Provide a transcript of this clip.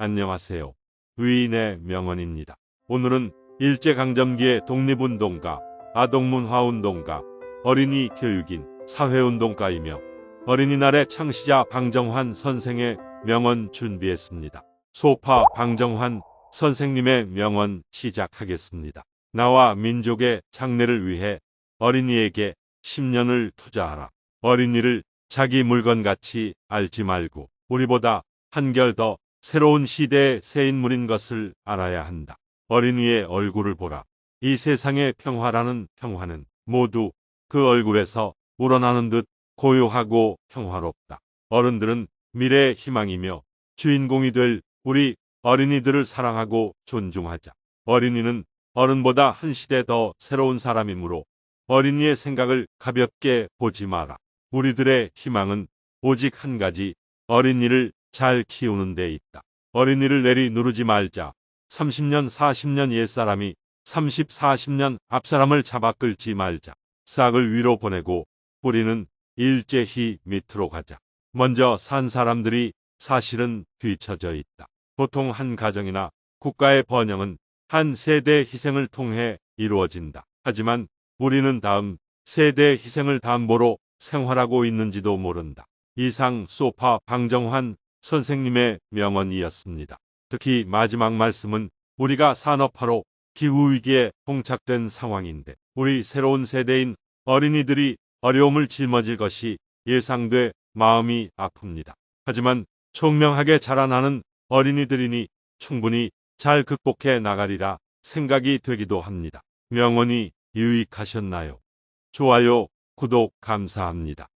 안녕하세요. 위인의 명언입니다. 오늘은 일제강점기의 독립운동가, 아동문화운동가, 어린이 교육인, 사회운동가이며 어린이날의 창시자 방정환 선생의 명언 준비했습니다. 소파 방정환 선생님의 명언 시작하겠습니다. 나와 민족의 장래를 위해 어린이에게 10년을 투자하라. 어린이를 자기 물건같이 알지 말고 우리보다 한결 더 새로운 시대의 새 인물인 것을 알아야 한다. 어린이의 얼굴을 보라. 이 세상의 평화라는 평화는 모두 그 얼굴에서 우러나는 듯 고요하고 평화롭다. 어른들은 미래의 희망이며 주인공이 될 우리 어린이들을 사랑하고 존중하자. 어린이는 어른보다 한 시대 더 새로운 사람이므로 어린이의 생각을 가볍게 보지 마라. 우리들의 희망은 오직 한 가지 어린이를 잘 키우는 데 있다. 어린이를 내리 누르지 말자. 30년, 40년 옛사람이 30, 40년 앞사람을 잡아 끌지 말자. 싹을 위로 보내고 뿌리는 일제히 밑으로 가자. 먼저 산 사람들이 사실은 뒤처져 있다. 보통 한 가정이나 국가의 번영은 한 세대의 희생을 통해 이루어진다. 하지만 우리는 다음 세대의 희생을 담보로 생활하고 있는지도 모른다. 이상 소파 방정환 선생님의 명언이었습니다. 특히 마지막 말씀은 우리가 산업화로 기후위기에 봉착된 상황인데 우리 새로운 세대인 어린이들이 어려움을 짊어질 것이 예상돼 마음이 아픕니다. 하지만 총명하게 자라나는 어린이들이니 충분히 잘 극복해 나가리라 생각이 되기도 합니다. 명언이 유익하셨나요? 좋아요, 구독 감사합니다.